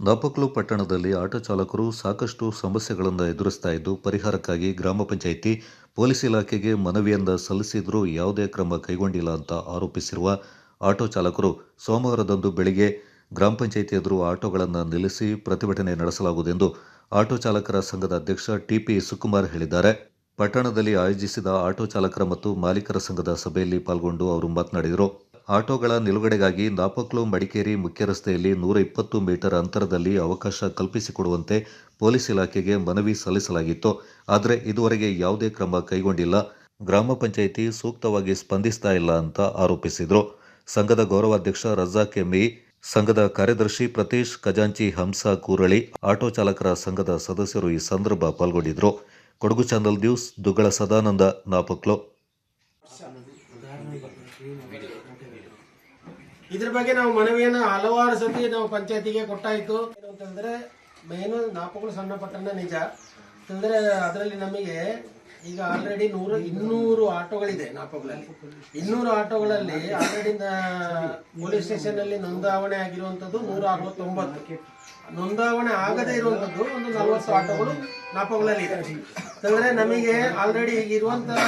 ನಾಪಕ್ಲು ಪಟ್ಟಣದಲ್ಲಿ ಆಟೋ ಚಾಲಕರು ಸಾಕಷ್ಟು ಸಮಸ್ಯೆಗಳನ್ನು ಎದುರಿಸ್ತಾ ಇದ್ದು, ಪರಿಹಾರಕ್ಕಾಗಿ ಗ್ರಾಮ ಪಂಚಾಯಿತಿ, ಪೊಲೀಸ್ ಇಲಾಖೆಗೆ ಮನವಿಯಿಂದ ಸಲ್ಲಿಸಿದರೂ ಯಾವುದೇ ಕ್ರಮ ಕೈಗೊಂಡಿಲ್ಲ ಅಂತ ಆರೋಪಿಸಿರುವ ಆಟೋ ಚಾಲಕರು ಸೋಮವಾರದಂದು ಬೆಳಿಗ್ಗೆ ಗ್ರಾಮ ಪಂಚಾಯಿತಿ ಎದುರು ಆಟೋಗಳನ್ನು ನಿಲ್ಲಿಸಿ ಪ್ರತಿಭಟನೆ ನಡೆಸಲಾಗುವುದೆಂದು ಆಟೋ ಚಾಲಕರ ಸಂಘದ ಅಧ್ಯಕ್ಷ ಟಿಪಿ ಸುಕುಮಾರ್ ಹೇಳಿದ್ದಾರೆ. ಪಟ್ಟಣದಲ್ಲಿ ಆಯೋಜಿಸಿದ ಆಟೋ ಚಾಲಕರ ಮತ್ತು ಮಾಲೀಕರ ಸಂಘದ ಸಭೆಯಲ್ಲಿ ಪಾಲ್ಗೊಂಡು ಅವರು ಮಾತನಾಡಿದರು. ಆಟೋಗಳ ನಿಲುಗಡೆಗಾಗಿ ನಾಪಕ್ಲು ಮಡಿಕೇರಿ ಮುಖ್ಯ ರಸ್ತೆಯಲ್ಲಿ ನೂರ ಇಪ್ಪತ್ತು ಮೀಟರ್ ಅಂತರದಲ್ಲಿ ಅವಕಾಶ ಕಲ್ಪಿಸಿಕೊಡುವಂತೆ ಪೊಲೀಸ್ ಇಲಾಖೆಗೆ ಮನವಿ ಸಲ್ಲಿಸಲಾಗಿತ್ತು. ಆದರೆ ಇದುವರೆಗೆ ಯಾವುದೇ ಕ್ರಮ ಕೈಗೊಂಡಿಲ್ಲ. ಗ್ರಾಮ ಪಂಚಾಯಿತಿ ಸೂಕ್ತವಾಗಿ ಸ್ಪಂದಿಸ್ತಾ ಇಲ್ಲ ಅಂತ ಆರೋಪಿಸಿದರು. ಸಂಘದ ಗೌರವಾಧ್ಯಕ್ಷ ರಜಾ ಕೆಮ್ಮಿ ಸಂಘದ ಕಾರ್ಯದರ್ಶಿ ಪ್ರತೀಶ್, ಖಜಾಂಚಿ ಹಂಸ ಕೂರಳಿ, ಆಟೋ ಚಾಲಕರ ಸಂಘದ ಸದಸ್ಯರು ಈ ಸಂದರ್ಭ ಪಾಲ್ಗೊಂಡಿದ್ದರು ಕೊಡಗು ಚಾನಲ್ ನ್ಯೂಸ್, ದುಗ್ಗಳ ಸದಾನಂದ, ನಾಪಕ್ಲು. ಇದ್ರ ಬಗ್ಗೆ ನಾವು ಮನವಿಯನ್ನು ಹಲವಾರು ಸತಿ ನಾವು ಪಂಚಾಯತಿಗೆ ಕೊಟ್ಟಾಯಿತು ಏನು ಅಂತಂದ್ರೆ ಮೇನು ನಾಪಗಳು ಸಣ್ಣ ಪಟ್ಟಣ ನಿಜ. ಅಂತಂದ್ರೆ ಅದರಲ್ಲಿ ನಮಗೆ ಈಗ ಆಲ್ರೆಡಿ ನೂರ, ಇನ್ನೂರು ಆಟೋಗಳಿದೆ ನಾಪಗಳಲ್ಲಿ ಇನ್ನೂರು ಆಟೋಗಳಲ್ಲಿ ಆಲ್ರೆಡಿ ಪೊಲೀಸ್ ಸ್ಟೇಷನ್ ಅಲ್ಲಿ ನೋಂದಾವಣೆ ಆಗಿರುವಂತದ್ದು ನೂರ ಅರವತ್ತೊಂಬತ್ತು. ನೋಂದಾವಣೆ ಆಗದೆ ಇರುವಂತದ್ದು ಒಂದು ನಲವತ್ತು ಆಟೋಗಳು ನಾಪಗಳಲ್ಲಿ ಇದೆ. ಯಾಕಂದ್ರೆ ನಮಗೆ ಆಲ್ರೆಡಿ ಈಗ ಇರುವಂತಹ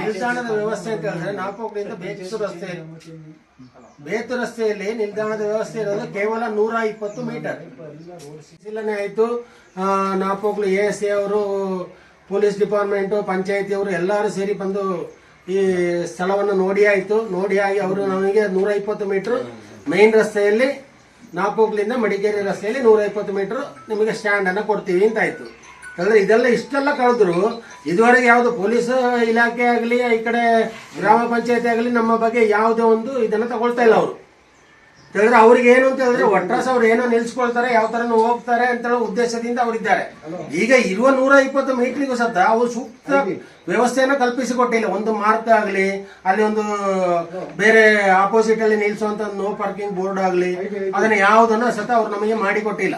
ನಿಲ್ದಾಣದ ವ್ಯವಸ್ಥೆ ಅಂತ ಹೇಳಿದ್ರೆ ನಾಪಗಳಿಂದ ಬೇತು ರಸ್ತೆ ಬೇತು ರಸ್ತೆಯಲ್ಲಿ ನಿಲ್ದಾಣದ ವ್ಯವಸ್ಥೆ ಇರೋದು ಕೇವಲ ನೂರ ಇಪ್ಪತ್ತು ಮೀಟರ್. ಆಯಿತು. ನಾಪೋಗ್ಲು ಎ ಎಸ್ ಅವರು ಪೊಲೀಸ್ ಡಿಪಾರ್ಟ್ಮೆಂಟು, ಪಂಚಾಯತಿಯವರು ಎಲ್ಲರೂ ಸೇರಿ ಬಂದು ಈ ಸ್ಥಳವನ್ನು ನೋಡಿ ಆಯಿತು. ನೋಡಿ ಆಗಿ ಅವರು ನಮಗೆ ನೂರ ಇಪ್ಪತ್ತು ಮೀಟರ್ ಮೈನ್ ರಸ್ತೆಯಲ್ಲಿ, ನಾಪೋಕ್ಲಿಂದ ಮಡಿಕೇರಿ ರಸ್ತೆಯಲ್ಲಿ ನೂರ ಇಪ್ಪತ್ತು ಮೀಟರ್ ನಿಮಗೆ ಸ್ಟ್ಯಾಂಡ್ ಅನ್ನು ಕೊಡ್ತೀವಿ ಅಂತ ಆಯಿತು. ಅಂದರೆ ಇದೆಲ್ಲ ಇಷ್ಟೆಲ್ಲ ಕಳೆದ್ರು ಇದುವರೆಗೆ ಯಾವುದು ಪೊಲೀಸ್ ಇಲಾಖೆ ಆಗಲಿ, ಈ ಕಡೆ ಗ್ರಾಮ ಪಂಚಾಯತಿ ಆಗಲಿ ನಮ್ಮ ಬಗ್ಗೆ ಯಾವುದೇ ಒಂದು ಇದನ್ನ ತಗೊಳ್ತಾ ಇಲ್ಲ ಅವರು. ಹೇಳಿದ್ರೆ ಅವ್ರಿಗೆ ಏನು ಅಂತ ಹೇಳಿದ್ರೆ ಒಟ್ರಾಸ್ ಅವ್ರು ಏನೋ ನಿಲ್ಸ್ಕೊಳ್ತಾರೆ ಯಾವ ತರ ಹೋಗ್ತಾರೆ ಅಂತ ಹೇಳೋ ಉದ್ದೇಶದಿಂದ ಅವರಿದ್ದಾರೆ ಈಗ ಇರುವ ನೂರ ಇಪ್ಪತ್ತು ಮೀಟ್ಲಿಗೂ ಸದ್ದ ಅವರು ಸೂಕ್ತ ವ್ಯವಸ್ಥೆಯನ್ನು ಕಲ್ಪಿಸಿಕೊಟ್ಟಿಲ್ಲ. ಒಂದು ಮಾರ್ಕ್ ಆಗಲಿ ಅಲ್ಲಿ ಒಂದು ಬೇರೆ ಆಪೋಸಿಟ್ ಅಲ್ಲಿ ನಿಲ್ಸುವಂತ ನೋ ಪಾರ್ಕಿಂಗ್ ಬೋರ್ಡ್ ಆಗಲಿ ಅದನ್ನ ಯಾವುದನ್ನ ಸತ ಅವ್ರು ನಮಗೆ ಮಾಡಿಕೊಟ್ಟಿಲ್ಲ.